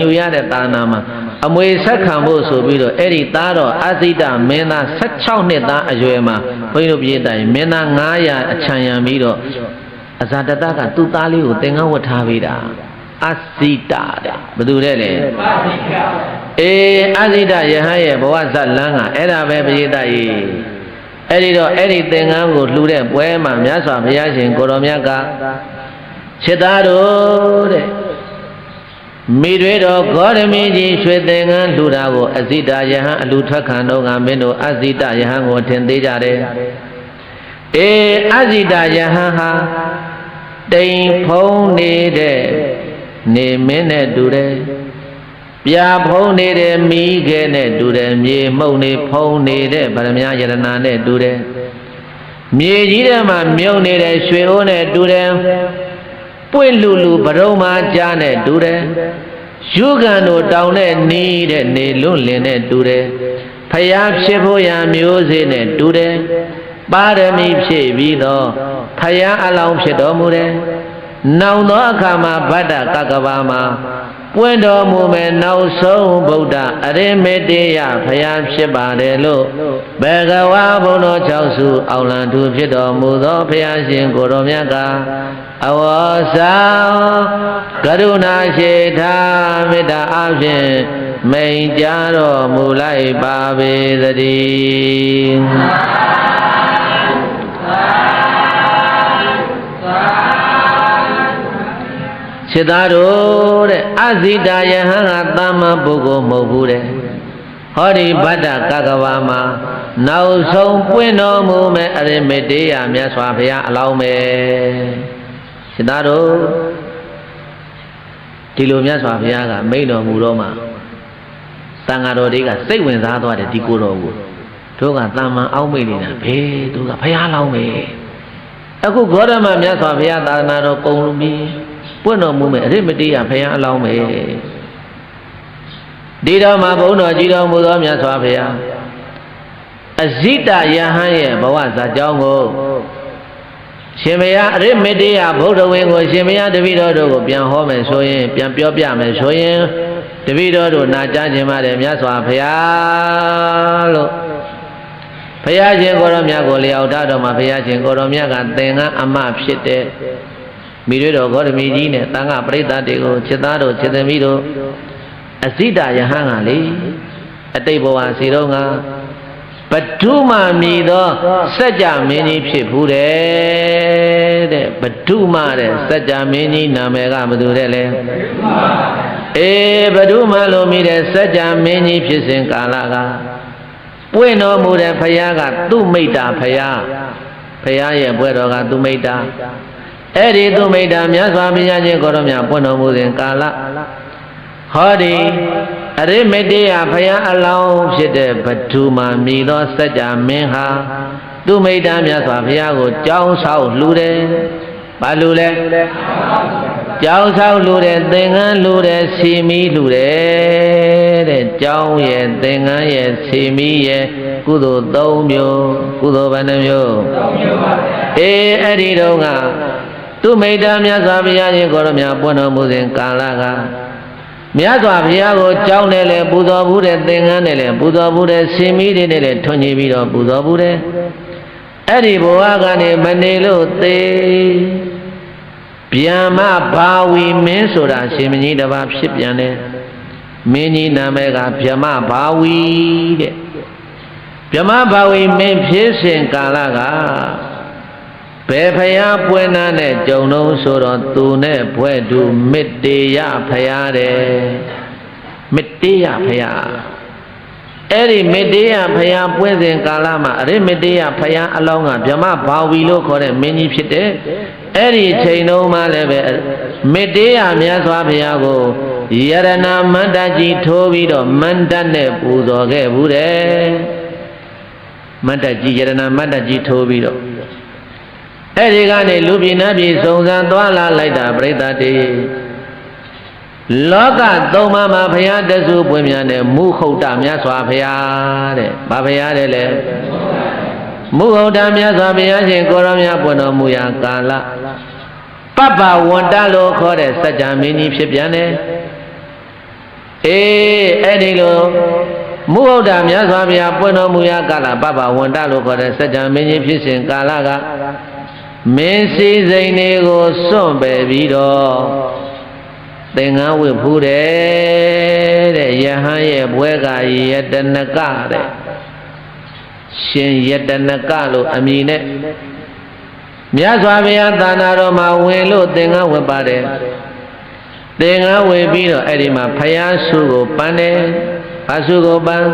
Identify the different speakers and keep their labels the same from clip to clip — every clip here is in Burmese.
Speaker 1: ညူရတဲ့သာနာမှာအမွေဆက်ခံဖို့ဆိုပြီးတော့အဲ့ဒီသားတော်အဇိတမင်းသား16နှစ်သားအရွယ်မှာဘုန်းကြီးတို့ပြည်တိုင်မင်းသား900အချံရံပြီးတော့အဇာတတကသူ့သားလေးကိုသင်္ကန်းဝတ်ထားပေးတာအဇိတတဲ့ဘယ်သူတဲ့လဲအေးအဇိတယဟန်ရဲ့ဘဝဇတ်လန်းကအဲ့ဒါပဲပြည်တိုင်အဲ့ဒီတော့အဲ့ဒီသင်္ကန်းကိုလှူတဲ့ပွဲမှာမြတ်စွာဘုရားရှင်ကိုတော်မြတ်ကခြေသားတို့တဲ့ မိတွေတော်ဂေါရမင်းကြီးရွှေသင်္ကန်းလှူတာကိုအဇိတယဟန်အလူထွက်ခံတော့ကမင်းတို့အဇိတယဟန်ကိုထင်သေးကြတယ်။အေးအဇိတယဟန်ဟာတိမ်ဖုံးနေတဲ့နေမင်းနဲ့တူတယ်။ပြာဖုံးနေတဲ့မိခဲနဲ့တူတယ်။မြေမှုန့်နေဖုံးနေတဲ့ဗရမ ्या ယရနာနဲ့တူတယ်။မြေကြီးထဲမှာမြုပ်နေတဲ့ရွှေအိုးနဲ့တူတယ်။ ပွင့်လူလူဗရုံမာကြားနဲ့တူတယ်ယူကန်တို့တောင်းတဲ့နီးတဲ့နေလွန့်လင်နဲ့တူတယ်ဖယားဖြစ်ဖို့ရမျိုးစေ့နဲ့တူတယ်ပါရမီဖြည့်ပြီးတော့ဖယားအလောင်းဖြစ်တော်မူတယ်နောင်သောအခါမှာဗတ္တကကဘာမှာ ပွင့်တော်မူမယ်နောက်ဆုံးဗုဒ္ဓအရိမေတ္တယဖယားဖြစ်ပါတယ်လို့ဘေကဝါဘုံတော်၆စုအောင်လံသူဖြစ်တော်မူသောဖယားရှင်ကိုတော်မြတ်ကအဝေါ်ဆောင်ကရုဏာရှိထားမေတ္တာအဖြင့်မိန်ကြတော်မူလိုက်ပါပေသတည်း ခြေသားတို့တဲ့အဇိတာယဟန်ကသမ္မာပုဂ္ဂိုလ်မဟုတ်ဘူးတဲ့ဟောဒီဗတ္တကကဝါမှာနောက်ဆုံးပွင့်တော်မူမဲ့အရိမေတ္တယမြတ်စွာဘုရားအလောင်းပဲခြေသားတို့ဒီလိုမြတ်စွာဘုရားကမိန့်တော်မူတော့မှတန်ဃာတော်တွေကစိတ်ဝင်စားသွားတယ်ဒီကိုယ်တော်ကိုတို့ကတာမန်အောက်မိတ်နေတာဘယ်တို့ကဘုရားလောင်းပဲအခုဂေါရမမြတ်စွာဘုရားသာသနာတော်ကုံလူမီ ပွင့်တော်မူမယ်အရိမတိယဘုရားအလောင်းပဲဒီတော့မှာဘုန်းတော်ကြီးတော်မူသောမြတ်စွာဘုရားအဇိတယဟန်ရဲ့ဘဝဇာကြောင်းကိုရှင်မယားအရိမေတ္တယဗုဒ္ဓဝင်းကိုရှင်မယားတပည့်တော်တို့ကိုပြန်ဟောမယ်ဆိုရင်ပြန်ပြောပြမယ်ဆိုရင်တပည့်တော်တို့နာကြားခြင်းပါတယ်မြတ်စွာဘုရားလို့ဘုရားရှင်ကိုရောမြတ်ကိုလျောက်တတော်မှာဘုရားရှင်ကိုရောမြတ်ကသင်္ကန်းအမဖြစ်တဲ့ မိတွေတော်ဂေါတမီကြီးနဲ့တန်ခါပရိသတ်တွေကိုจิตသားတို့จิตသမီးတို့အဇိတယဟန်ကလေအတိတ်ဘဝစီတော့ငါဘဒုမမြည်သောစัจ जा မင်းကြီးဖြစ်ဘူးတဲ့တဲ့ဘဒုမတဲ့စัจ जा မင်းကြီးနာမည်ကဘယ်သူတဲ့လဲအေးဘဒုမလို့မိတဲ့စัจ जा မင်းကြီးဖြစ်စဉ်ကာလကပွင့်တော်မူတဲ့ဖယားကသူ့မိတ္တာဖယားဖယားရဲ့ဘွဲတော်ကသူ့မိတ္တာ အဲ့ဒီသူမိတ္တာမြတ်စွာဘုရားရှင်ကိုရောမြတ်ပွင့်တော်မူစဉ်ကာလဟောဒီအရိမတေယဘုရားအလောင်းဖြစ်တဲ့ဘဒုမာမြည်သောစัจ जा မင်းဟာသူမိတ္တာမြတ်စွာဘုရားကိုကြောင်းဆောက်လှူတယ်။ဘာလှူလဲ။ကြောင်းဆောက်လှူတယ်သင်္ကန်းလှူတယ်စီမီလှူတယ်တဲ့။ကြောင်းရဲ့သင်္ကန်းရဲ့စီမီရဲ့ကုသိုလ်၃မျိုးကုသိုလ်ဘယ်နှမျိုး၃မျိုးပါဗျာ။အေးအဲ့ဒီတော့က သူမိတ္တာမြတ်စွာဘုရားရှင်ကိုရမြပွင့်တော်မူစဉ်ကာလကမြတ်စွာဘုရားကိုကြောင်းနဲ့လည်းပူဇော်ဘူးတဲ့သင်္ကန်းနဲ့လည်းပူဇော်ဘူးတဲ့ဆင်မီးတွေနဲ့လည်းထွန်ကြည့်ပြီးတော့ပူဇော်ဘူးတဲ့အဲ့ဒီဘဝကနေမနေလို့သေဗျမဘာဝီမင်းဆိုတာရှင်မကြီးတစ်ပါးဖြစ်ပြန်တယ်မင်းကြီးနာမည်ကဗျမဘာဝီတဲ့ဗျမဘာဝီမင်းဖြစ်စဉ်ကာလက ဘယ်ဖယားပွင့်နာနဲ့ကြုံတော့ဆိုတော့သူနဲ့ဘွဲ့သူမေတ္တေယဖယားတဲ့မေတ္တေယဖယားအဲ့ဒီမေတ္တေယဖယားပွင့်စဉ်ကာလမှာအရိမေတ္တေယဖယားအလောင်းကဗြဟ္မဘာဝီလို့ခေါ်တဲ့မင်းကြီးဖြစ်တဲ့အဲ့ဒီချိန်တုန်းမှလည်းပဲမေတ္တေယမြတ်စွာဘုရားကိုယရဏမန္တကြီးထိုးပြီးတော့မန္တနဲ့ပူဇော်ခဲ့ဘူးတဲ့မန္တကြီးယရဏမန္တကြီးထိုးပြီးတော့ အဲ့ဒီကနေလူပြည်နတ်ပြည်စုံစမ်းသွားလာလိုက်တာပြိတ္တတေလောကသုံးပါးမှာဘုရားတဆူပွင့်များနဲ့မုခုတ်တမြတ်စွာဘုရားတဲ့။ဘာဘုရားတဲ့လဲ။မုခုတ်တမြတ်စွာဘုရားရှင်ကိုရောမြတ်ပွင့်တော်မူရာကာလပပဝန္တလို့ခေါ်တဲ့စัจ जा မင်းကြီးဖြစ်ပြန်တယ်။ အေးအဲ့ဒီလိုမုဟုတ်တာမြတ်စွာဘုရားပွင့်တော်မူရာကာလပပဝန္တလို့ခေါ်တဲ့စัจ जा မင်းကြီးဖြစ်စဉ်ကာလက မင်းစည်းစိမ်တွေကိုစွန့်ပယ်ပြီးတော့သင်္ကန်းဝတ်ဖူးတယ်တဲ့ယဟန်ရဲ့ဘွဲကယတနကတဲ့ရှင်ယတနကလို့အမည်နဲ့မြတ်စွာဘုရားသာနာတော်မှာဝင်လို့သင်္ကန်းဝတ်ပါတယ်သင်္ကန်းဝတ်ပြီးတော့အဲ့ဒီမှာဖယားဆုကိုပန်းတယ် အဆုကိုပန်း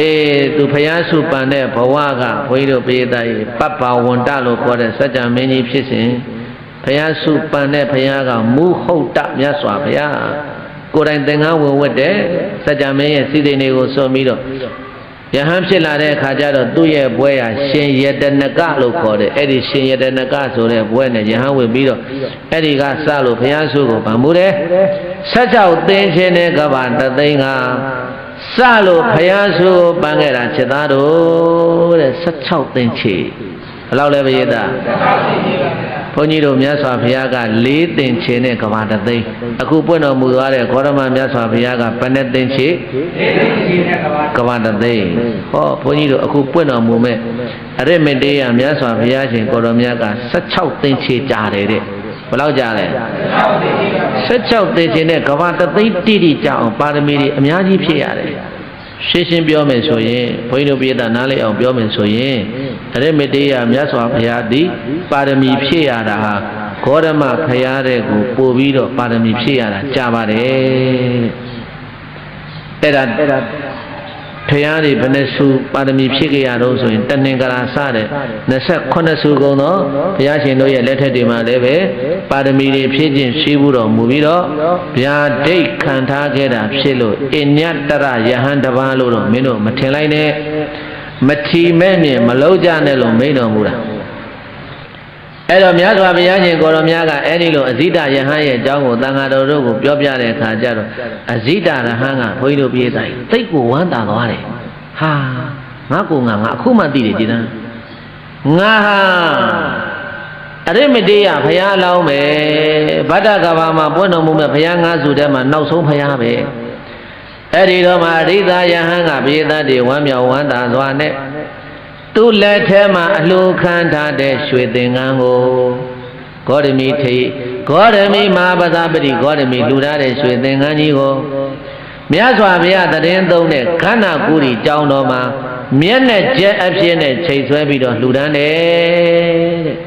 Speaker 1: အေးသူဖယားဆုပန်းတဲ့ဘဝကဘုန်းကြီးတို့ပြေးသားကြီးပပ္ပဝန္တလို့ခေါ်တဲ့စัจ जा မင်းကြီးဖြစ်စဉ်ဖယားဆုပန်းတဲ့ဖယားကမူဟုတ်တမြတ်စွာဘုရားကိုယ်တိုင်သင်္ကန်းဝင်ဝတ်တယ်စัจ जा မင်းရဲ့စီစဉ်တွေကိုစွန့်ပြီးတော့ယဟန်ဖြစ်လာတဲ့အခါကျတော့သူ့ရဲ့ဘွဲရရှင်ယတနကလို့ခေါ်တယ်အဲ့ဒီရှင်ယတနကဆိုတဲ့ဘွဲနဲ့ယဟန်ဝင်ပြီးတော့အဲ့ဒီကစလို့ဘုရားဆုကိုဗံမှုတယ် ဆက်ကြောက်သင်ခြင်းတဲ့ကဘာတသိန်းကစလို့ဘုရားဆုကိုပန်းခဲ့တာချက်သားတို့တဲ့16သိန်းချေဘယ်လောက်လဲဘုရားသားဘုန်းကြီးတို့မြတ်စွာဘုရားက၄သင်ချေနဲ့ကဘာတသိန်းအခုပွင့်တော်မူသွားတဲ့ခောရမမြတ်စွာဘုရားကဘယ်နဲ့သင်ချေကဘာတသိန်းဟောဘုန်းကြီးတို့အခုပွင့်တော်မူမဲ့အရစ်မတေးရမြတ်စွာဘုရားရှင်ကိုတော်မြတ်က16သင်ချေကြာတယ်တဲ့ ဘယ်လောက်ကြာလဲ16သင်ချေနဲ့ကဘာတသိန်းတိတိကြအောင်ပါရမီတွေအများကြီးဖြည့်ရတယ်ရှင်းရှင်းပြောမယ်ဆိုရင်ဘုန်းကြီးတို့ပြည်သားနားလည်အောင်ပြောမယ်ဆိုရင်အရမတေယမြတ်စွာဘုရားသည်ပါရမီဖြည့်ရတာဟာဂေါရမဘုရားတဲ့ကိုပို့ပြီးတော့ပါရမီဖြည့်ရတာကြာပါတယ်အဲ့ဒါ ဘုရားတွေဘယ်နှစုပါရမီဖြည့်ကြရတော့ဆိုရင်တဏင်္ဂရာစတဲ့28စုကုန်တော့ဘုရားရှင်တို့ရဲ့လက်ထက်တွေမှာလည်းပဲပါရမီတွေဖြည့်ခြင်းရှိဘူးတော်မူပြီးတော့ဗျာဒိတ်ခံထားခဲ့တာဖြစ်လို့အညတရယဟန်တပါးလို့တော့မင်းတို့မထင်လိုက်နဲ့မထီမဲ့မြင်မလုံးကြနဲ့လို့မိန်တော်မူတာ အဲ့တော့မြတ်စွာဘုရားရှင်ကိုရောမြတ်ကအဲ့ဒီလိုအဇိတယဟန်ရဲ့အကြောင်းကိုတန်ဃာတော်တို့ကိုပြောပြတဲ့အခါကျတော့အဇိတရဟန်ကဘုန်းကြီးတို့ပြေးတိုင်းသိတ်ကိုဝမ်းသာသွားတယ်ဟာငါကိုငါငါအခုမှသိတယ်ဒီတန်းငါဟာအရိမတေယဘုရားလောင်းပဲဗတ္တကဘာမှာပွင့်တော်မူမဲ့ဘုရားငါးစုထဲမှာနောက်ဆုံးဘုရားပဲအဲ့ဒီတော့မှရိသယဟန်ကပြေးသားတွေဝမ်းမြောက်ဝမ်းသာစွာနဲ့ သူ့လက်ထဲမှာအလှခံထားတဲ့ရွှေသင်္ကန်းကိုဂေါရမီထေဂေါရမီမဟာပဇာပတိဂေါရမီလူထားတဲ့ရွှေသင်္ကန်းကြီးကိုမြတ်စွာဘုရားတရင်သုံးတဲ့ခန္ဓာကိုယ်ကြီးကြောင်းတော်မှာမျက်နဲ့ကျက်အဖြစ်နဲ့ချိန်ဆွဲပြီးတော့လှူဒန်းတယ်တဲ့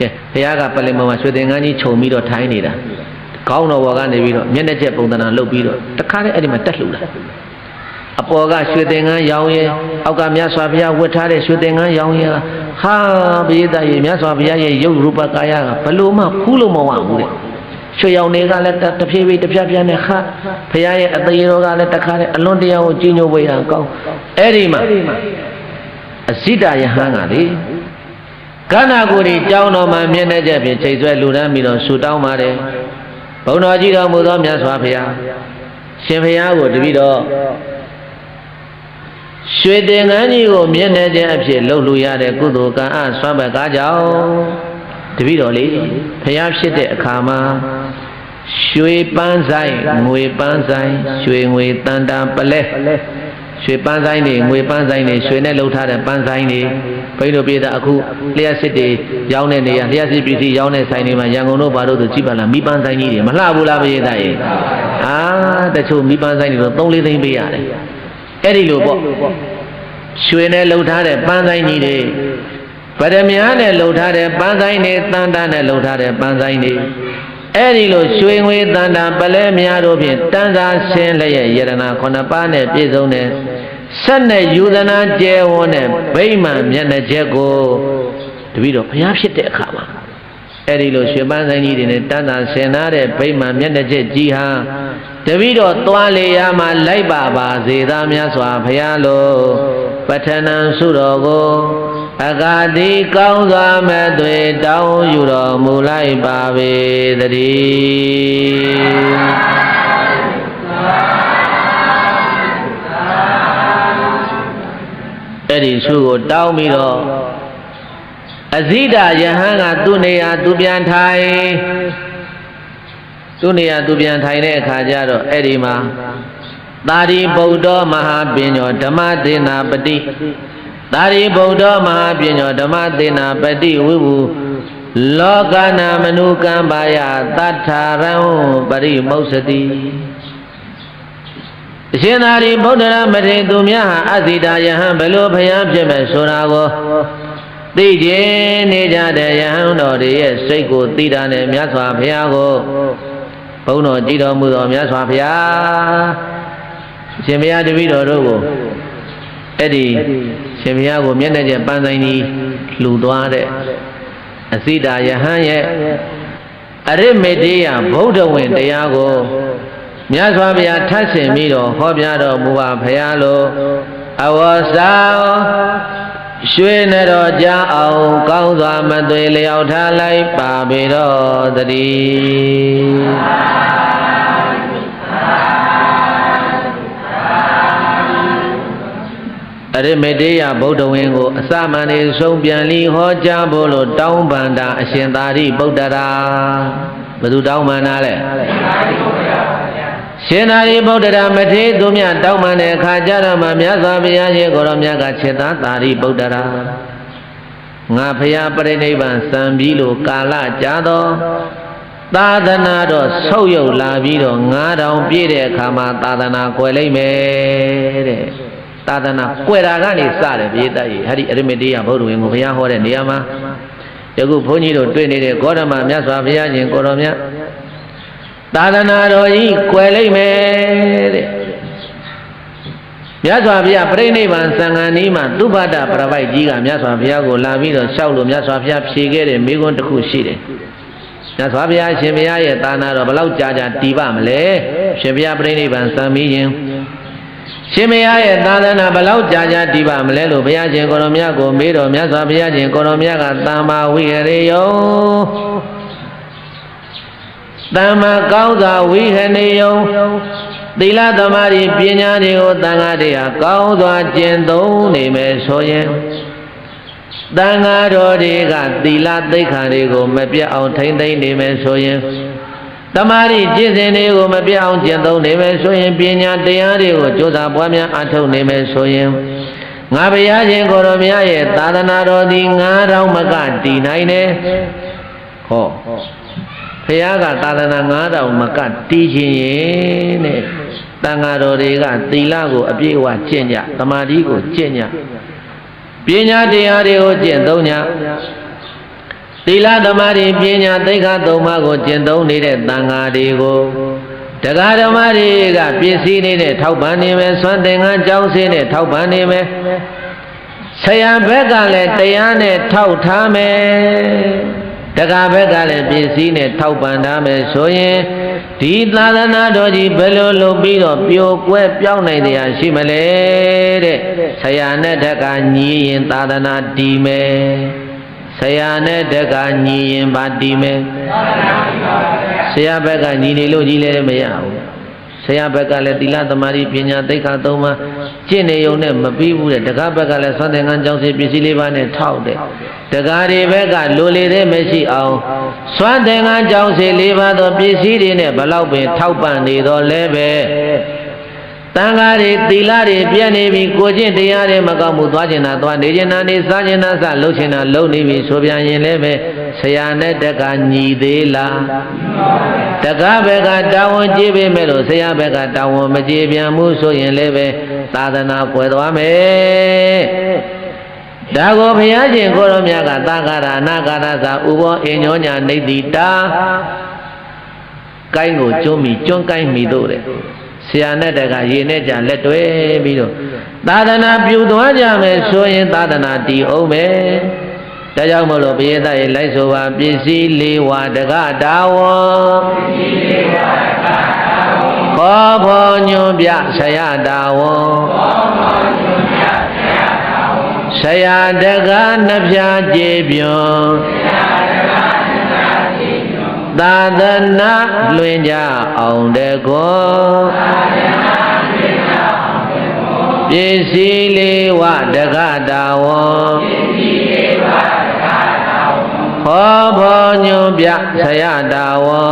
Speaker 1: ကဲဘုရားကပလင်ပေါ်မှာရွှေသင်္ကန်းကြီးခြုံပြီးတော့ထိုင်းနေတာကောင်းတော်ဘော်ကနေပြီးတော့မျက်နှာကျက်ပုံသဏ္ဍာန်လုပ်ပြီးတော့တခါတည်းအဲ့ဒီမှာတက်လှူတာ အပေါ်ကရွှေသင်္ကန်းရောင်းရဲအောက်ကမြတ်စွာဘုရားဝတ်ထားတဲ့ရွှေသင်္ကန်းရောင်းရဲဟာဘိဒရေမြတ်စွာဘုရားရဲ့ရုပ်ရူပကာယကဘလို့မှဖူးလို့မဝဘူးတဲ့ရွှေရောင်တွေကလည်းတဖြည်းဖြည်းတပြပြနဲ့ခါဘုရားရဲ့အသေးရောကလည်းတခါတည်းအလွန်တရာကိုကြီးညိုဝေးရန်ကောင်းအဲ့ဒီမှာအဇိတယဟန်ကလေကန္နာကိုယ်ကြီးကြောင်းတော်မှာမျက်နှာချက်ဖြင့်ချိန်ဆွဲလူတန်းပြီးတော့ဆူတောင်းပါတယ်ဘုံတော်ကြီးတော်မူသောမြတ်စွာဘုရားရှင်ဘုရားကိုတပည့်တော် ရွှေတင်ကန်းကြီးကိုမျက်နှာချင်းအဖြစ်လှုပ်လို့ရတဲ့ကုသိုလ်ကံအဆွမ်းဘက်ကားကြောင့်တပည့်တော်လေးဖျားဖြစ်တဲ့အခါမှာရွှေပန်းဆိုင်ငွေပန်းဆိုင်ရွှေငွေတန်တာပလဲရွှေပန်းဆိုင်တွေငွေပန်းဆိုင်တွေရွှေနဲ့လှုပ်ထားတဲ့ပန်းဆိုင်တွေဘိန်းတို့ပြေးတာအခုလျှက်စစ်တွေရောင်းတဲ့နေရာလျှက်စစ်ပစ္စည်းရောင်းတဲ့ဆိုင်တွေမှာရန်ကုန်တို့ဘာလို့သူကြည့်ပါလားမိပန်းဆိုင်ကြီးတွေမလှဘူးလားပြေးသားရေအာတချို့မိပန်းဆိုင်တွေတော့3-4သိန်းပေးရတယ် အဲ့ဒီလိုပေါ့ရွှေနဲ့လှုပ်ထားတဲ့ပန်းဆိုင်ကြီးတွေဗရမ ्या နဲ့လှုပ်ထားတဲ့ပန်းဆိုင်တွေတန်တာနဲ့လှုပ်ထားတဲ့ပန်းဆိုင်တွေအဲ့ဒီလိုရွှေငွေတန်တာပလဲများတို့ဖြင့်တန်စာရှင်းလျက်ယရနာခုနှစ်ပါးနဲ့ပြည့်စုံတဲ့ဆက်နဲ့ယူဇနာကျဲဝန်းတဲ့ဗိမာန်မျက်နှာချက်ကိုတပည့်တော်ဘုရားဖြစ်တဲ့အခါမှာ အဲ့ဒီလိုရွှေပန်းဆိုင်ကြီးတွေနဲ့တန်တာဆင်ထားတဲ့ဗိမာန်မျက်နှာချက်ကြီးဟာတပည့်တော်သွားလေရမှာလိုက်ပါပါစေသာများစွာဘုရားလိုပဋ္ဌနံစုတော်ကိုအကာတိကောင်းစွာမဲ့သွေတောင်းယူတော်မူလိုက်ပါပေတည်းအဲ့ဒီစုကိုတောင်းပြီးတော့ အဇိဒယဟန်ကသူ့နေရာသူပြန်ထိုင်သူနေရာသူပြန်ထိုင်တဲ့အခါကျတော့အဲ့ဒီမှာသာရိပုတ္တမဟာပညောဓမ္မသေနာပတိသာရိပုတ္တမဟာပညောဓမ္မသေနာပတိဝိဘူးလောကနာမနုကံပါယတထာရံပရိမု ksati အရှင်သာရိဗုဒ္ဓရမထေရသူများဟာအသီတာယဟံဘယ်လိုဖျားဖြစ်မဲ့ဆိုတာကို သိကျင်နေကြတဲ့ယဟန်တော်တွေရဲ့စိတ်ကိုသိတာနဲ့မြတ်စွာဘုရားကိုဘုန်းတော်ကြည်တော်မူတော်မြတ်စွာဘုရားရှင်ဘုရားတပည့်တော်တို့ကိုအဲ့ဒီရှင်ဘုရားကိုမျက်နှာကျပန်းဆိုင်ကြီးလှူသွားတဲ့အသီတာယဟန်ရဲ့အရိမေတေယဗုဒ္ဓဝင်တရားကိုမြတ်စွာဘုရားထပ်ဆင်ပြီးတော့ဟောပြတော်မူပါဘုရားလိုအဝေါစာ ရွှေနဲ့တော့ကြာအောင်ကောင်းစွာမသွေလျောက်ထားလိုက်ပါပေတော့တည်းအရိမေတေယဗုဒ္ဓဝင်ကိုအစမှန်နေဆုံးပြန်လီဟောကြားဖို့လို့တောင်းပန်တာအရှင်သာရိပုတ္တရာဘယ်သူတောင်းပန်တာလဲ ရှင်သာရိပုတ္တရာမထေရသူမြတ်တောင်းပန်တဲ့အခါကျတော့မှမြတ်စွာဘုရားရှင်ကိုရောမြတ်ကခြေသားသာရိပုတ္တရာငါဖရာပြိဋိဘံစံပြီးလို့ကာလကြာတော့သာသနာတော့ဆုတ်ယုတ်လာပြီးတော့9000ပြည့်တဲ့အခါမှာသာသနာကွယ်လိုက်မယ်တဲ့သာသနာကွယ်တာကနေစတယ်ပြေးတတ်ကြီးဟာဒီအရမတေယဘုရားဝင်ကိုဘုရားဟောတဲ့နေရာမှာယခုဘုန်းကြီးတို့တွေ့နေတဲ့ဂေါတမမြတ်စွာဘုရားရှင်ကိုတော်မြတ် သာသနာတော်ကြီးကွယ်လိုက်မယ်တဲ့မြတ်စွာဘုရားပြိဋိဘံသံဃာနီးမှာသုဘဒပရပိုက်ကြီးကမြတ်စွာဘုရားကိုလာပြီးတော့လျှောက်လို့မြတ်စွာဘုရားဖြေခဲ့တဲ့မိဂွန်းတစ်ခုရှိတယ်မြတ်စွာဘုရားရှင်ဘုရားရဲ့သာနာတော်ဘလောက်ကြာကြာတည်ပါမလဲရှင်ဘုရားပြိဋိဘံသံပြီးရင်ရှင်မယားရဲ့သာသနာဘလောက်ကြာကြာတည်ပါမလဲလို့ဘုရားရှင်ကိုရောမြတ်ကိုမေးတော်မြတ်စွာဘုရားရှင်ကိုရောမြတ်ကတမ္မာဝိဟရေယော တမ္မာကောင်းစွာဝိဟနေယောသီလသမာဓိပညာတွေကိုသံဃာတွေဟာကောင်းစွာကျင့်သုံးနေမယ်ဆိုရင်သံဃာတော်တွေကသီလသိက္ခာတွေကိုမပြတ်အောင်ထိမ့်သိမ့်နေမယ်ဆိုရင်တမာရီကျင့်စဉ်တွေကိုမပြောင်းကျင့်သုံးနေမယ်ဆိုရင်ပညာတရားတွေကိုကြိုးစားပွားများအထောက်နေမယ်ဆိုရင်ငါဘုရားရှင်ကိုရောမြတ်ရဲ့သာသနာတော်သည်9000မကတည်နိုင်တယ်ဟော ဘုရားကသာသနာ9000မကတည်ခြင်းရဲ့တဲ့တန်ဃာတော်တွေကသီလကိုအပြည့်အဝကျင့်ကြတမာတိကိုကျင့်ကြပညာတရားတွေကိုကျင့်သုံးကြသီလသမာဓိပညာသိက္ခာသုံးပါးကိုကျင့်သုံးနေတဲ့တန်ဃာတွေကိုတရားဓမ္မတွေကပစ္စည်းနေတဲ့ထောက်ပံ့နေမယ်ဆွမ်းသင်္ကန်းကြောင်းစင်းနဲ့ထောက်ပံ့နေမယ်ဆရာဘက်ကလည်းတရားနဲ့ထောက်ထားမယ် တရားဘက်ကလည်းပစ္စည်းနဲ့ထောက်ပံ့ထားမယ်ဆိုရင်ဒီသာသနာတော်ကြီးဘယ်လိုလုပ်ပြီးတော့ပြိုကွဲပြောင်းနိုင်တရားရှိမလဲတဲ့ဆရာနဲ့တက်ကညီရင်သာသနာတည်မယ်ဆရာနဲ့တက်ကညီရင်ပါတီးမယ်ဆရာဘက်ကညီနေလို့ကြီးလည်းမရဘူး ဆရာဘက်ကလည်းသီလသမာဓိပညာသိက္ခာသုံးပါးကျင့်နေုံနဲ့မပြီးဘူးတဲ့တက္ကဘက်ကလည်းသွန်သင်္ကန်းကြောင်းစီပစ္စည်းလေးပါးနဲ့ထောက်တဲ့တက္ကရီဘက်ကလိုလေတဲ့မရှိအောင်သွန်သင်္ကန်းကြောင်းစီလေးပါးသောပစ္စည်းတွေနဲ့ဘလောက်ပင်ထောက်ပံ့နေတော့လဲပဲ တန်ဃာတွေသီလတွေပြည့်နေပြီကိုကျင့်တရားတွေမကောက်မှုသွားကျင်တာသွားနေကျင်တာနေစားကျင်တာစလှုပ်ကျင်တာလှုပ်နေပြီဆိုပြန်ရင်လည်းပဲဆရာနဲ့တက်ကညီသေးလားတက္ကဘက်ကတာဝန်ကြည့်ပေးမယ်လို့ဆရာဘက်ကတာဝန်မကြည့်ပြန်ဘူးဆိုရင်လည်းပဲသာသနာပွယ်သွားမယ်ဒါကိုဘုရားရှင်ကိုရောမြတ်ကသာကာရအနာကာရသာဥဘောအညောညာနေတိတာကိုင်းကိုကျွန်းမိကျွန်းကိုင်းမိတို့တဲ့ ဆရာနဲ့တကရေနဲ့ကြလက်တွဲပြီးတော့သာသနာပြုသွားကြမယ်ဆိုရင်သာသနာတည်အောင်မယ်ဒါကြောင့်မလို့ဘုရားသားရဲ့လိုက်ဆိုပါပစ္စည်းလေးဝါတကတာဝံပစ္စည်းလေးဝါတကတာဝံဘောဘောညွန်ပြဆရာတာဝံဘောဘောညွန်ပြဆရာတာဝံဆရာတကနှပြကျေပြွန်ဆရာ သာသနာလွင်ကြအောင်တကောပစ္စည်းလေးဝတကတာဝံဟောဘောညွန်ပြဆရာတာဝံ